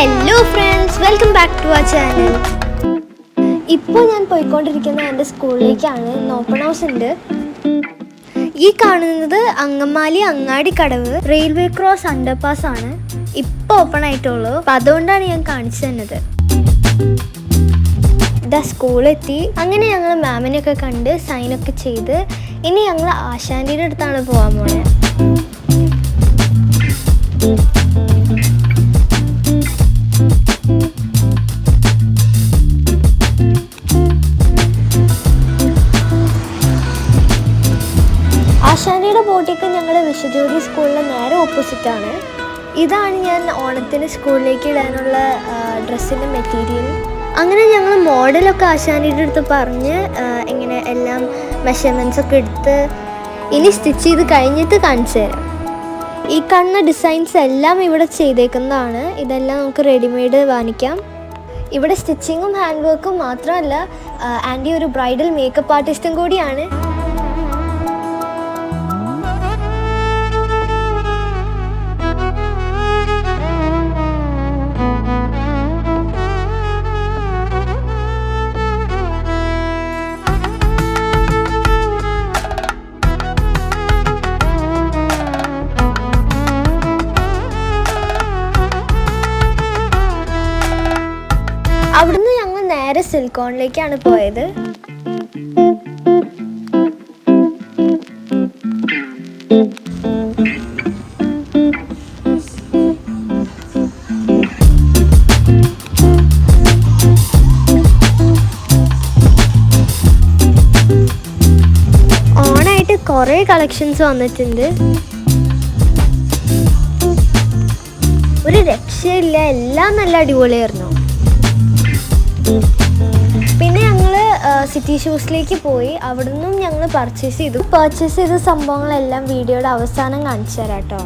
Hello friends welcome back to our channel ഇപ്പോൾ ഞാൻ പോയിക്കൊണ്ടിരിക്കുന്ന എന്റെ സ്കൂളിലേക്കാണ്. ഓപ്പൺ ഹൗസ് ഉണ്ട്. ഈ കാണുന്നത് അങ്ങമാലി അങ്ങാടി കടവ് റെയിൽവേ ക്രോസ് അണ്ടർപാസ് ആണ്. ഇപ്പോൾ ഓപ്പൺ ആയിട്ടുള്ളൂ. അപ്പം അതുകൊണ്ടാണ് ഞാൻ കാണിച്ചു തന്നത്. ഇതാ സ്കൂളെത്തി അങ്ങനെ ഞങ്ങൾ മാമിനെയൊക്കെ കണ്ട് സൈനൊക്കെ ചെയ്ത് ഇനി ഞങ്ങൾ ആശാന്റിയുടെ അടുത്താണ് പോകാൻ പോണേ. ആശാന്റിയുടെ ബോട്ടിക്ക് ഞങ്ങളുടെ വിശ്വജ്യോതി സ്കൂളിലെ നേരെ ഓപ്പോസിറ്റാണ്. ഇതാണ് ഞാൻ ഓണത്തിന് സ്കൂളിലേക്ക് ഇടാനുള്ള ഡ്രസ്സിന്റെ മെറ്റീരിയൽ. അങ്ങനെ ഞങ്ങൾ മോഡലൊക്കെ ആശാനിയുടെ അടുത്ത് പറഞ്ഞ് ഇങ്ങനെ എല്ലാം മെഷർമെന്റ്സ് ഒക്കെ എടുത്ത് ഇനി സ്റ്റിച്ച് ചെയ്ത് കഴിഞ്ഞിട്ട് കാണിച്ചു തരാം. ഈ കാണുന്ന ഡിസൈൻസ് എല്ലാം ഇവിടെ ചെയ്തേക്കുന്നതാണ്. ഇതെല്ലാം നമുക്ക് റെഡിമെയ്ഡ് വാങ്ങിക്കാം. ഇവിടെ സ്റ്റിച്ചിങ്ങും ഹാൻഡ് വർക്കും മാത്രമല്ല ആന്റി ഒരു ബ്രൈഡൽ മേക്കപ്പ് ആർട്ടിസ്റ്റും കൂടിയാണ്. അവിടുന്ന് ഞങ്ങൾ നേരെ സിൽക്കോണിലേക്കാണ് പോയത്. ഓണായിട്ട് കുറേ കളക്ഷൻസ് വന്നിട്ടുണ്ട്. ഒരു രക്ഷയില്ല എല്ലാം നല്ല അടിപൊളിയായിരുന്നു. സിറ്റി ഷൂസിലേക്ക് പോയി. അവിടെ നിന്നും ഞങ്ങൾ പർച്ചേസ് ചെയ്തു. പർച്ചേസ് ചെയ്ത സംഭവങ്ങളെല്ലാം വീഡിയോയുടെ അവസാനം കാണിച്ചു തരാം കേട്ടോ.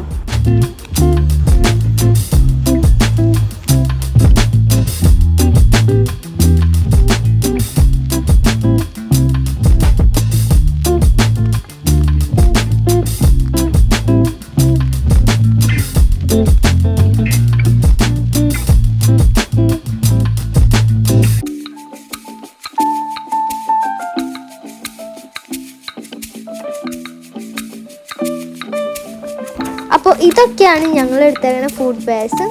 അപ്പോൾ ഇതൊക്കെയാണ് ഞങ്ങൾ എടുത്തേക്കുന്ന ഫുഡ് ബേസ്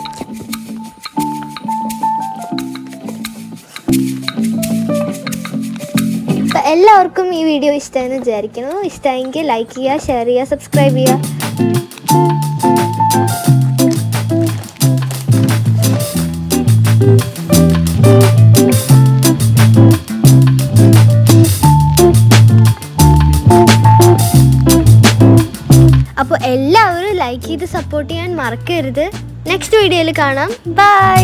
അപ്പോൾ എല്ലാവർക്കും ഈ വീഡിയോ ഇഷ്ടമെന്ന് വിചാരിക്കുന്നു. ഇഷ്ടമെങ്കിൽ ലൈക്ക് ചെയ്യുക ഷെയർ ചെയ്യുക സബ്സ്ക്രൈബ് ചെയ്യുക. അപ്പോൾ എല്ലാവരും ലൈക്ക് ചെയ്ത് സപ്പോർട്ട് ചെയ്യാൻ മറക്കരുത്. നെക്സ്റ്റ് വീഡിയോയിൽ കാണാം. ബൈ